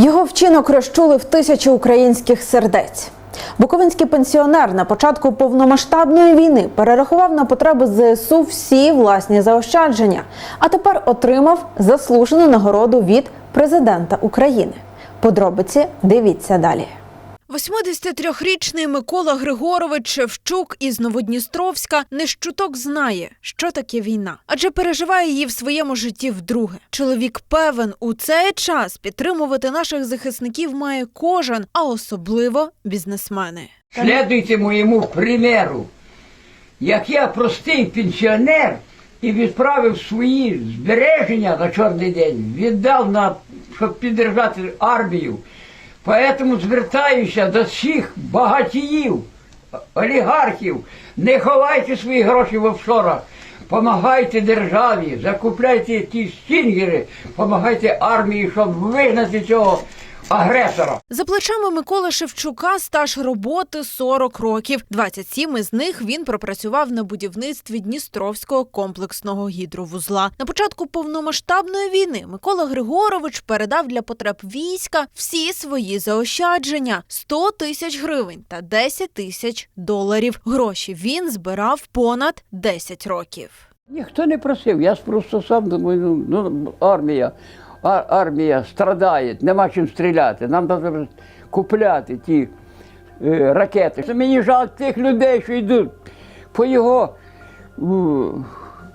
Його вчинок розчулив тисячі українських сердець. Буковинський пенсіонер на початку повномасштабної війни перерахував на потреби ЗСУ всі власні заощадження, а тепер отримав заслужену нагороду від президента України. Подробиці дивіться далі. 83-річний Микола Григорович Шевчук із Новодністровська не щуток знає, що таке війна, адже переживає її в своєму житті вдруге. Чоловік певен, у цей час підтримувати наших захисників має кожен, а особливо бізнесмени. Следуйте моєму примеру. Як я простий пенсіонер і відправив свої збереження на чорний день, віддав на щоб підтримати армію. Поэтому звертаюся до всіх багатіїв, олігархів, не ховайте свої гроші в офшорах. Помагайте державі, закупляйте ті стінгери, помагайте армії, щоб вигнати цього агресора. За плечами Миколи Шевчука стаж роботи 40 років. 27 із них він пропрацював на будівництві Дністровського комплексного гідровузла. На початку повномасштабної війни Микола Григорович передав для потреб війська всі свої заощадження 100 тисяч гривень та 10 тисяч доларів. Гроші він збирав понад 10 років. Ніхто не просив, я ж просто сам думаю, ну, ну армія, армія страдає, нема чим стріляти. Нам треба купляти ті е, ракети. Мені жаль тих людей, що йдуть по його,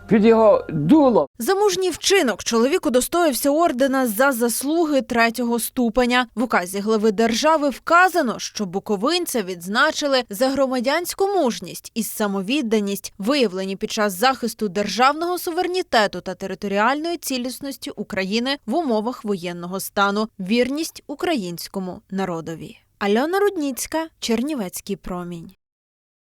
під його дуло. За мужній вчинок чоловік удостоївся ордена за заслуги третього ступеня. В указі глави держави вказано, що буковинця відзначили за громадянську мужність і самовідданість, виявлені під час захисту державного суверенітету та територіальної цілісності України в умовах воєнного стану, вірність українському народові. Альона Рудніцька, Чернівецький промінь.